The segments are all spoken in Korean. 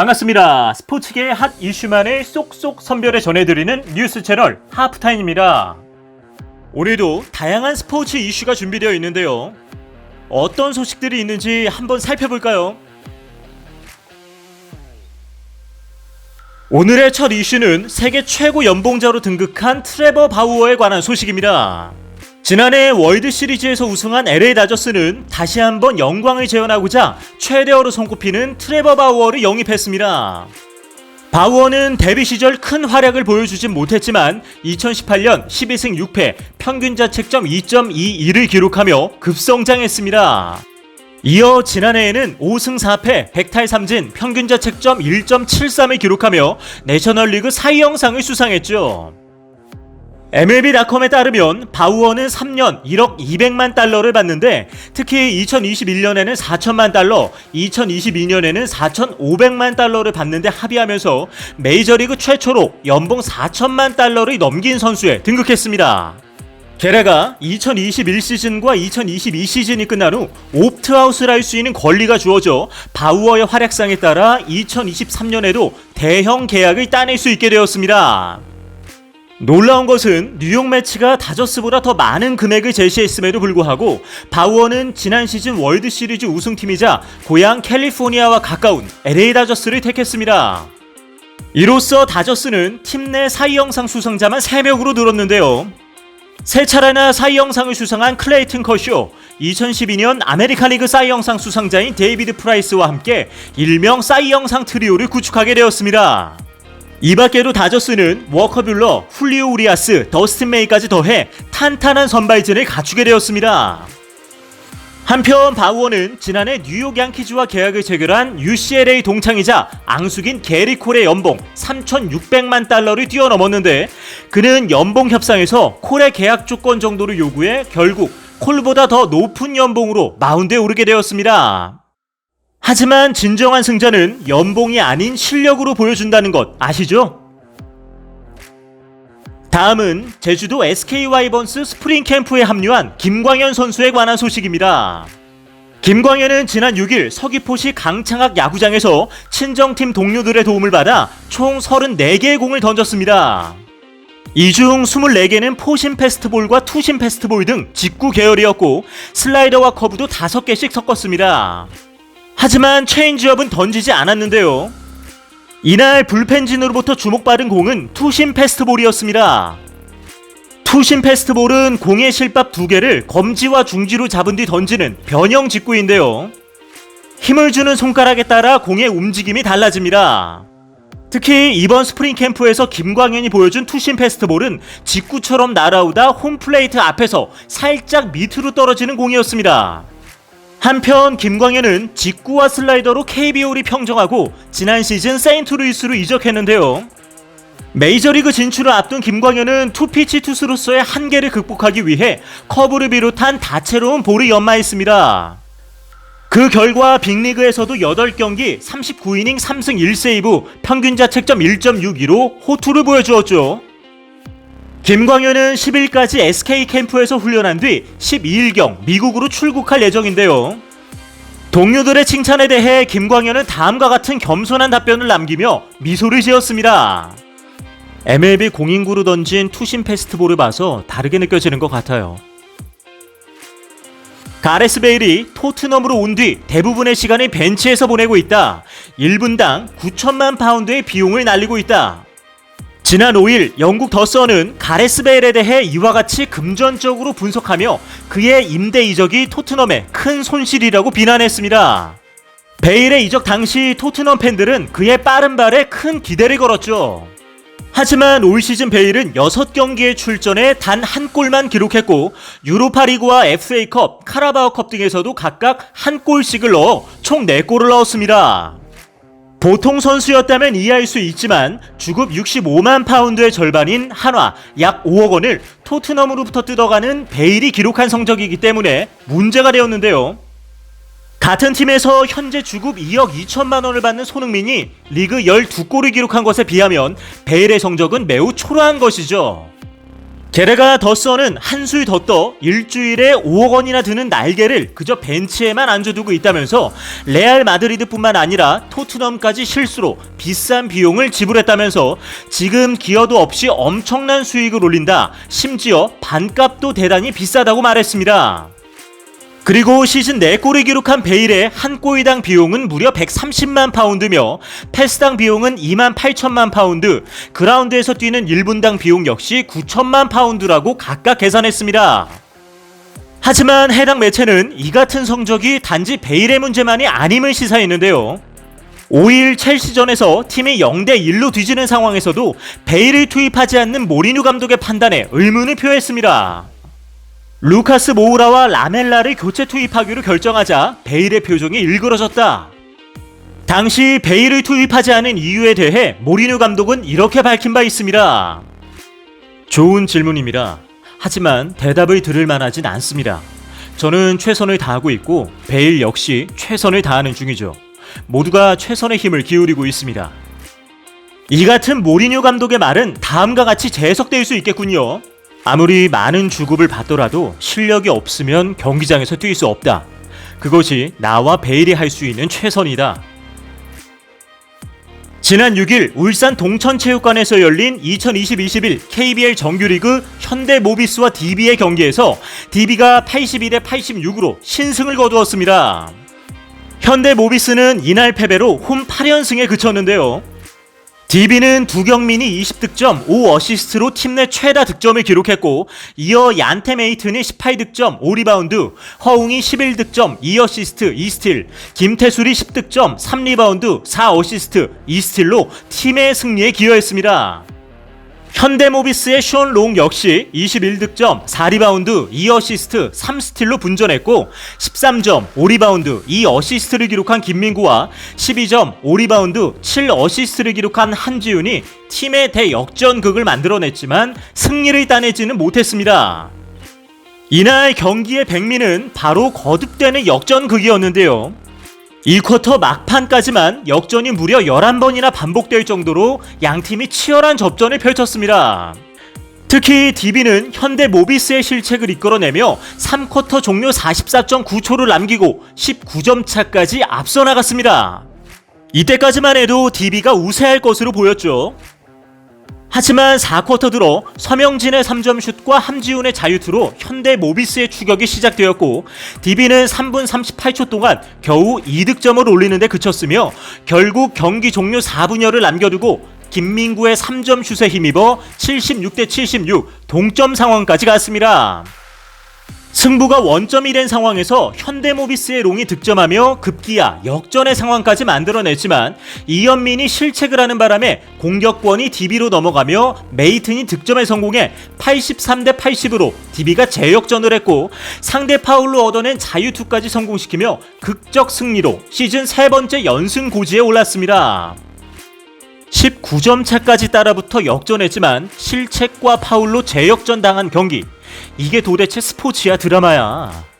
반갑습니다. 스포츠계의 핫 이슈만을 쏙쏙 선별해 전해드리는 뉴스 채널 하프타임입니다. 오늘도 다양한 스포츠 이슈가 준비되어 있는데요. 어떤 소식들이 있는지 한번 살펴볼까요? 오늘의 첫 이슈는 세계 최고 연봉자로 등극한 트레버 바우어에 관한 소식입니다. 지난해 월드 시리즈에서 우승한 LA 다저스는 다시 한번 영광을 재현하고자 최대어로 손꼽히는 트레버 바우어를 영입했습니다. 바우어는 데뷔 시절 큰 활약을 보여주진 못했지만 2018년 12승 6패 평균 자책점 2.22를 기록하며 급성장했습니다. 이어 지난해에는 5승 4패 100탈 3진 평균 자책점 1.73을 기록하며 내셔널리그 사이 영상을 수상했죠. MLB.com에 따르면 바우어는 3년 1억 200만 달러를 받는데 특히 2021년에는 4천만 달러, 2022년에는 4,500만 달러를 받는데 합의하면서 메이저리그 최초로 연봉 4천만 달러를 넘긴 선수에 등극했습니다. 게다가 2021 시즌과 2022 시즌이 끝난 후 옵트아웃을 할 수 있는 권리가 주어져 바우어의 활약상에 따라 2023년에도 대형 계약을 따낼 수 있게 되었습니다. 놀라운 것은 뉴욕 매치가 다저스보다 더 많은 금액을 제시했음에도 불구하고 바우어는 지난 시즌 월드 시리즈 우승팀이자 고향 캘리포니아와 가까운 LA 다저스를 택했습니다. 이로써 다저스는 팀 내 사이 영상 수상자만 3명으로 늘었는데요. 세 차례나 사이 영상을 수상한 클레이튼 커쇼, 2012년 아메리칸리그 사이 영상 수상자인 데이비드 프라이스와 함께 일명 사이 영상 트리오를 구축하게 되었습니다. 이 밖에도 다저스는 워커뷸러, 훌리오 우리아스, 더스틴 메이까지 더해 탄탄한 선발진을 갖추게 되었습니다. 한편 바우어는 지난해 뉴욕 양키즈와 계약을 체결한 UCLA 동창이자 앙숙인 게리 콜의 연봉 3,600만 달러를 뛰어넘었는데 그는 연봉 협상에서 콜의 계약 조건 정도를 요구해 결국 콜보다 더 높은 연봉으로 마운드에 오르게 되었습니다. 하지만 진정한 승자는 연봉이 아닌 실력으로 보여준다는 것 아시죠? 다음은 제주도 SK 와이번스 스프링 캠프에 합류한 김광현 선수에 관한 소식입니다. 김광현은 지난 6일 서귀포시 강창학 야구장에서 친정팀 동료들의 도움을 받아 총 34개의 공을 던졌습니다. 이 중 24개는 포심 패스트볼과 투심 패스트볼 등 직구 계열이었고 슬라이더와 커브도 5개씩 섞었습니다. 하지만 체인지업은 던지지 않았는데요. 이날 불펜진으로부터 주목받은 공은 투심 패스트볼이었습니다. 투심 패스트볼은 공의 실밥 두 개를 검지와 중지로 잡은 뒤 던지는 변형 직구인데요. 힘을 주는 손가락에 따라 공의 움직임이 달라집니다. 특히 이번 스프링 캠프에서 김광현이 보여준 투심 패스트볼은 직구처럼 날아오다 홈플레이트 앞에서 살짝 밑으로 떨어지는 공이었습니다. 한편 김광현은 직구와 슬라이더로 KBO를 평정하고 지난 시즌 세인트루이스로 이적했는데요. 메이저리그 진출을 앞둔 김광현은 투피치 투수로서의 한계를 극복하기 위해 커브를 비롯한 다채로운 볼을 연마했습니다. 그 결과 빅리그에서도 8경기 39이닝 3승 1세이브 평균 자책점 1.62로 호투를 보여주었죠. 김광현은 10일까지 SK 캠프에서 훈련한 뒤 12일경 미국으로 출국할 예정인데요. 동료들의 칭찬에 대해 김광현은 다음과 같은 겸손한 답변을 남기며 미소를 지었습니다. MLB 공인구로 던진 투심 패스트볼을 봐서 다르게 느껴지는 것 같아요. 가레스 베일이 토트넘으로 온 뒤 대부분의 시간을 벤치에서 보내고 있다. 1분당 9천만 파운드의 비용을 날리고 있다. 지난 5일 영국 더선은 가레스 베일에 대해 이와 같이 금전적으로 분석하며 그의 임대 이적이 토트넘의 큰 손실이라고 비난했습니다. 베일의 이적 당시 토트넘 팬들은 그의 빠른 발에 큰 기대를 걸었죠. 하지만 올 시즌 베일은 6경기에 출전해 단 한 골만 기록했고 유로파리그와 FA컵, 카라바오컵 등에서도 각각 한 골씩을 넣어 총 4골을 넣었습니다. 보통 선수였다면 이해할 수 있지만 주급 65만 파운드의 절반인 한화 약 5억 원을 토트넘으로부터 뜯어가는 베일이 기록한 성적이기 때문에 문제가 되었는데요. 같은 팀에서 현재 주급 2억 2천만 원을 받는 손흥민이 리그 12골을 기록한 것에 비하면 베일의 성적은 매우 초라한 것이죠. 게다가 더서는 한술 더 떠 일주일에 5억 원이나 드는 날개를 그저 벤치에만 앉아두고 있다면서 레알 마드리드뿐만 아니라 토트넘까지 실수로 비싼 비용을 지불했다면서 지금 기여도 없이 엄청난 수익을 올린다. 심지어 반값도 대단히 비싸다고 말했습니다. 그리고 시즌 4골을 기록한 베일의 한 골당 비용은 무려 130만 파운드며 패스당 비용은 2만 8천만 파운드, 그라운드에서 뛰는 1분당 비용 역시 9천만 파운드라고 각각 계산했습니다. 하지만 해당 매체는 이 같은 성적이 단지 베일의 문제만이 아님을 시사했는데요. 5일 첼시전에서 팀이 0대 1로 뒤지는 상황에서도 베일을 투입하지 않는 모리뉴 감독의 판단에 의문을 표했습니다. 루카스 모우라와 라멜라를 교체 투입하기로 결정하자 베일의 표정이 일그러졌다. 당시 베일을 투입하지 않은 이유에 대해 모리뉴 감독은 이렇게 밝힌 바 있습니다. 좋은 질문입니다. 하지만 대답을 들을 만하진 않습니다. 저는 최선을 다하고 있고 베일 역시 최선을 다하는 중이죠. 모두가 최선의 힘을 기울이고 있습니다. 이 같은 모리뉴 감독의 말은 다음과 같이 재해석될 수 있겠군요. 아무리 많은 주급을 받더라도 실력이 없으면 경기장에서 뛸 수 없다. 그것이 나와 베일이 할 수 있는 최선이다. 지난 6일 울산 동천체육관에서 열린 2020-21 KBL 정규리그 현대모비스와 DB의 경기에서 DB가 81대 86으로 신승을 거두었습니다. 현대모비스는 이날 패배로 홈 8연승에 그쳤는데요. DB는 두경민이 20득점, 5어시스트로 팀 내 최다 득점을 기록했고 이어 얀테 메이튼이 18득점, 5리바운드, 허웅이 11득점, 2어시스트, 2스틸, 김태술이 10득점, 3리바운드, 4어시스트, 2스틸로 팀의 승리에 기여했습니다. 현대모비스의 션 롱 역시 21득점, 4리바운드, 2어시스트, 3스틸로 분전했고 13점, 5리바운드, 2어시스트를 기록한 김민구와 12점, 5리바운드, 7어시스트를 기록한 한지훈이 팀의 대역전극을 만들어냈지만 승리를 따내지는 못했습니다. 이날 경기의 백미는 바로 거듭되는 역전극이었는데요. 1쿼터 막판까지만 역전이 무려 11번이나 반복될 정도로 양팀이 치열한 접전을 펼쳤습니다. 특히 DB는 현대 모비스의 실책을 이끌어내며 3쿼터 종료 44.9초를 남기고 19점 차까지 앞서 나갔습니다. 이때까지만 해도 DB가 우세할 것으로 보였죠. 하지만 4쿼터 들어 서명진의 3점 슛과 함지훈의 자유투로 현대 모비스의 추격이 시작되었고 DB는 3분 38초 동안 겨우 2득점을 올리는데 그쳤으며 결국 경기 종료 4분여를 남겨두고 김민구의 3점 슛에 힘입어 76대 76 동점 상황까지 갔습니다. 승부가 원점이 된 상황에서 현대모비스의 롱이 득점하며 급기야 역전의 상황까지 만들어냈지만 이현민이 실책을 하는 바람에 공격권이 DB로 넘어가며 메이튼이 득점에 성공해 83대 80으로 DB가 재역전을 했고 상대 파울로 얻어낸 자유투까지 성공시키며 극적 승리로 시즌 세 번째 연승 고지에 올랐습니다. 19점 차까지 따라붙어 역전했지만 실책과 파울로 재역전 당한 경기. 이게 도대체 스포츠야 드라마야.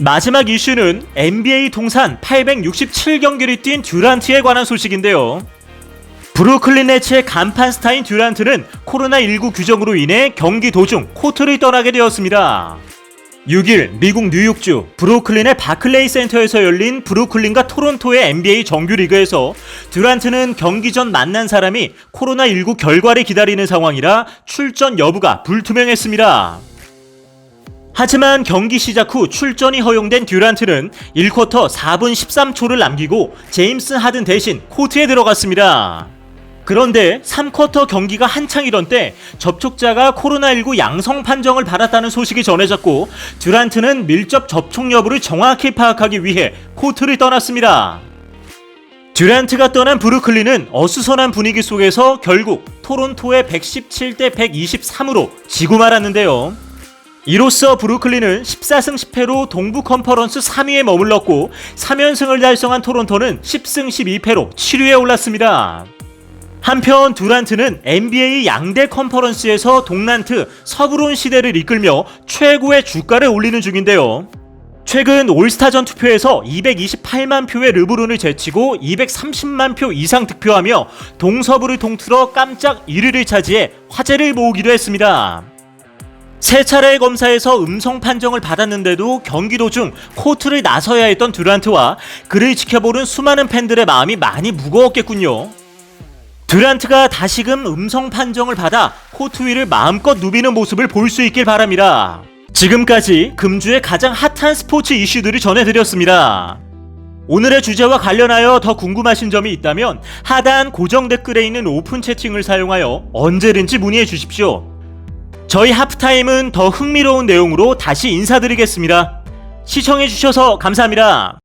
마지막 이슈는 NBA 통산 867경기를 뛴 듀란트에 관한 소식인데요. 브루클린 네츠의 간판 스타인 듀란트는 코로나19 규정으로 인해 경기 도중 코트를 떠나게 되었습니다. 6일 미국 뉴욕주 브루클린의 바클레이 센터에서 열린 브루클린과 토론토의 NBA 정규리그에서 듀란트는 경기 전 만난 사람이 코로나19 결과를 기다리는 상황이라 출전 여부가 불투명했습니다. 하지만 경기 시작 후 출전이 허용된 듀란트는 1쿼터 4분 13초를 남기고 제임스 하든 대신 코트에 들어갔습니다. 그런데 3쿼터 경기가 한창이던 때 접촉자가 코로나19 양성 판정을 받았다는 소식이 전해졌고 듀란트는 밀접 접촉 여부를 정확히 파악하기 위해 코트를 떠났습니다. 듀란트가 떠난 브루클린은 어수선한 분위기 속에서 결국 토론토의 117대 123으로 지고 말았는데요. 이로써 브루클린은 14승 10패로 동부 컨퍼런스 3위에 머물렀고 3연승을 달성한 토론토는 10승 12패로 7위에 올랐습니다. 한편 듀란트는 NBA 양대 컨퍼런스에서 동란트 서브론 시대를 이끌며 최고의 주가를 올리는 중인데요. 최근 올스타전 투표에서 228만 표의 르브론을 제치고 230만 표 이상 득표하며 동서부를 통틀어 깜짝 1위를 차지해 화제를 모으기도 했습니다. 세 차례의 검사에서 음성 판정을 받았는데도 경기 도중 코트를 나서야 했던 듀란트와 그를 지켜보는 수많은 팬들의 마음이 많이 무거웠겠군요. 듀란트가 다시금 음성 판정을 받아 코트 위를 마음껏 누비는 모습을 볼 수 있길 바랍니다. 지금까지 금주의 가장 핫한 스포츠 이슈들을 전해드렸습니다. 오늘의 주제와 관련하여 더 궁금하신 점이 있다면 하단 고정 댓글에 있는 오픈 채팅을 사용하여 언제든지 문의해 주십시오. 저희 하프타임은 더 흥미로운 내용으로 다시 인사드리겠습니다. 시청해주셔서 감사합니다.